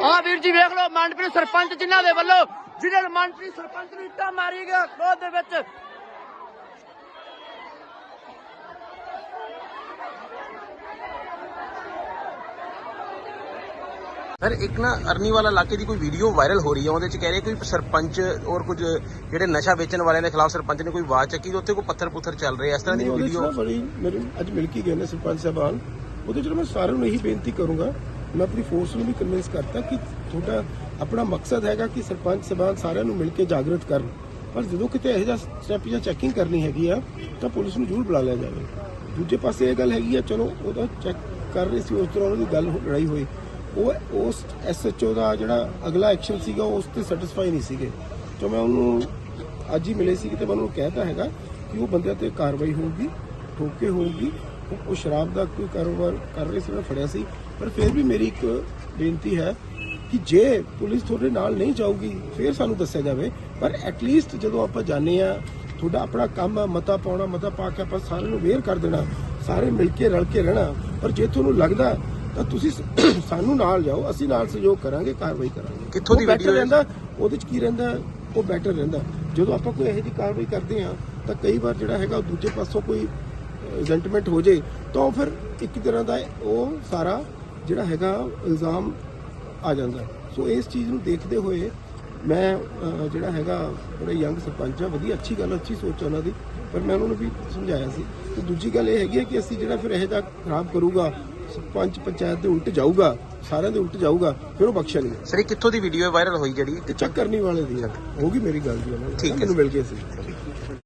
ਆ ਵੀਰ ਜੀ ਵੇਖ ਲਓ ਮੰਡਪ੍ਰੀਤ ਸਰਪੰਚ ਜਿਨ੍ਹਾਂ ਦੇ ਵੱਲੋਂ ਨਾਲ ਮੰਡਪ੍ਰੀਤ ਸਰਪੰਚ ਨੂੰ ਇੱਟਾਂ ਮਾਰੀ ਗਿਆ ਖੋਦ ਦੇ ਵਿੱਚ। ਸਰ ਇੱਕ ਨਾ ਅਰਨੀ ਵਾਲਾ ਇਲਾਕੇ ਦੀ ਕੋਈ ਵੀਡੀਓ ਵਾਇਰਲ ਹੋ ਰਹੀ ਹੈ ਉਹਦੇ ਚ ਕਹਿ ਰਹੇ ਕੋਈ ਸਰਪੰਚ ਔਰ ਕੁਝ ਜਿਹੜੇ ਨਸ਼ਾ ਵੇਚਣ ਵਾਲਿਆਂ ਦੇ ਖਿਲਾਫ ਸਰਪੰਚ ਨੇ ਕੋਈ ਆਵਾਜ਼ ਚੱਕੀ ਤੇ ਉੱਥੇ ਕੋਈ ਪੱਥਰ ਪੁੱਥਰ ਚੱਲ ਰਹੇ ਆ ਇਸ ਤਰ੍ਹਾਂ ਦੀ ਵੀਡੀਓ ਨਾ ਬੜੀ ਮੇਰੇ ਅੱਜ ਮਿਲ ਕੇ ਗਏ ਨੇ ਸਰਪੰਚ ਸਾਹਿਬਾਨ। ਉਹਦੇ ਚ ਮੈਂ ਸਾਰਿਆਂ ਨੂੰ ਇਹੀ ਬੇਨਤੀ ਕਰੂੰਗਾ ਮੈਂ ਆਪਣੀ ਫੋਰਸ ਨੂੰ ਵੀ ਕਨਵਿੰਸ ਕਰਤਾ ਕਿ ਤੁਹਾਡਾ ਆਪਣਾ ਮਕਸਦ ਹੈਗਾ ਕਿ ਸਰਪੰਚ ਸਾਹਿਬਾਨ ਸਾਰਿਆਂ ਨੂੰ ਮਿਲ ਕੇ ਜਾਗਰਤ ਕਰਨ। ਪਰ ਜਦੋਂ ਕਿਤੇ ਇਹੋ ਜਿਹਾ ਸਟੈਪ ਜਾਂ ਚੈਕਿੰਗ ਕਰਨੀ ਹੈਗੀ ਆ, ਤਾਂ ਪੁਲਿਸ ਨੂੰ ਜ਼ਰੂਰ ਬੁਲਾ ਲਿਆ ਜਾਵੇ। ਦੂਜੇ ਪਾਸੇ ਇਹ ਗੱਲ ਹੈਗੀ ਆ, ਚਲੋ ਉਹਦਾ ਚੈੱਕ ਕਰ ਰਹੇ ਸੀ, ਉਸ ਤਰ੍ਹਾਂ ਉਹਨਾਂ ਦੀ ਗੱਲ ਲੜਾਈ ਹੋਈ। ਉਹ ਉਸ ਐਸਐਚਓ ਦਾ ਜਿਹੜਾ ਅਗਲਾ ਐਕਸ਼ਨ ਸੀਗਾ ਉਹ ਉਸ ਤੇ ਸੈਟੀਸਫਾਈ ਨਹੀਂ ਸੀਗੇ। ਜੋ ਮੈਂ ਉਹਨੂੰ ਅੱਜ ਹੀ ਮਿਲੇ ਸੀ ਤੇ ਮੈਂ ਉਹਨੂੰ ਕਹਿਤਾ ਹੈਗਾ ਕਿ ਉਹ ਬੰਦਿਆਂ ਤੇ ਕਾਰਵਾਈ ਹੋਊਗੀ, ਠੋਕੇ ਹੋਊਗੀ ਉਹ- ਸ਼ਰਾਬ ਦਾ ਕੋਈ ਕਾਰੋਬਾਰ ਕਰ ਰਹੇ ਸੀ ਮੈਂ ਫੜਿਆ ਸੀ। ਪਰ ਫਿਰ ਵੀ ਮੇਰੀ ਇੱਕ ਬੇਨਤੀ ਹੈ ਕਿ ਜੇ ਪੁਲਿਸ ਤੁਹਾਡੇ ਨਾਲ ਨਹੀਂ ਜਾਊਗੀ ਫਿਰ ਸਾਨੂੰ ਦੱਸਿਆ ਜਾਵੇ। ਪਰ ਐਟਲੀਸਟ ਜਦੋਂ ਆਪਾਂ ਜਾਣੇ ਆ ਤੁਹਾਡਾ ਆਪਣਾ ਕੰਮ ਆ ਮਤਾ ਪਾਉਣਾ ਮਤਾ ਪਾ ਕੇ ਆਪਾਂ ਸਾਰਿਆਂ ਨੂੰ ਵੇਅਰ ਕਰ ਦੇਣਾ ਸਾਰੇ ਮਿਲ ਕੇ ਰਲ ਕੇ ਰਹਿਣਾ। ਪਰ ਜੇ ਤੁਹਾਨੂੰ ਲੱਗਦਾ ਤਾਂ ਤੁਸੀਂ ਸਾਨੂੰ ਨਾਲ ਜਾਓ ਅਸੀਂ ਨਾਲ ਸਹਿਯੋਗ ਕਰਾਂਗੇ ਕਾਰਵਾਈ ਕਰਾਂਗੇ। ਕਿੱਥੋਂ ਦੀ ਹੈ? ਰਹਿੰਦਾ ਉਹਦੇ ਚ ਕੀ ਰਹਿੰਦਾ ਉਹ ਬੈਟਰ ਰਹਿੰਦਾ। ਜਦੋਂ ਆਪਾਂ ਕੋਈ ਇਹੋ ਜਿਹੀ ਕਾਰਵਾਈ ਕਰਦੇ ਆ ਤਾਂ ਕਈ ਵਾਰ ਜਿਹੜਾ ਹੈਗਾ ਉਹ ਦੂਜੇ ਪਾਸੋਂ ਕੋਈ ਰਿਜ਼ੈਂਟਮੈਂਟ ਹੋ ਜੇ ਤਾਂ ਫਿਰ ਇੱਕ ਤਰ੍ਹਾਂ ਦਾ ਉਹ ਸਾਰਾ ਜਿਹੜਾ ਹੈਗਾ ਇਲਜ਼ਾਮ ਆ ਜਾਂਦਾ। ਸੋ ਇਸ ਚੀਜ਼ ਨੂੰ ਦੇਖਦੇ ਹੋਏ ਮੈਂ ਜਿਹੜਾ ਹੈਗਾ ਬੜਾ ਯੰਗ ਸਰਪੰਚ ਆ ਵਧੀਆ ਅੱਛੀ ਗੱਲ ਅੱਛੀ ਸੋਚ ਆ ਉਹਨਾਂ ਦੀ ਪਰ ਮੈਂ ਉਹਨਾਂ ਨੂੰ ਵੀ ਸਮਝਾਇਆ ਸੀ। ਤੇ ਦੂਜੀ ਗੱਲ ਇਹ ਹੈਗੀ ਹੈ ਕਿ ਅਸੀਂ ਜਿਹੜਾ ਫਿਰ ਇਹ ਜਿਹਾ ਖਰਾਬ ਕਰੂਗਾ ਸਰਪੰਚ ਪੰਚਾਇਤ ਦੇ ਉਲਟ ਜਾਊਗਾ ਸਾਰਿਆਂ ਦੇ ਉਲਟ ਜਾਊਗਾ ਫਿਰ ਉਹ ਬਖਸ਼ਣਗੇ ਸਰ ਇਹ ਕਿੱਥੋਂ ਦੀ ਵੀਡੀਓ ਵਾਇਰਲ ਹੋਈ ਜਿਹੜੀ? ਤੇ ਚੈੱਕ ਕਰਨੀ ਵਾਲੇ ਦੀ ਆ। ਹੋਊਗੀ ਮੇਰੀ ਗੱਲ ਜੀ ਉਹਨਾਂ ਨਾਲ ਠੀਕ ਹੈ ਮੈਨੂੰ ਮਿਲ ਗਏ ਸੀ।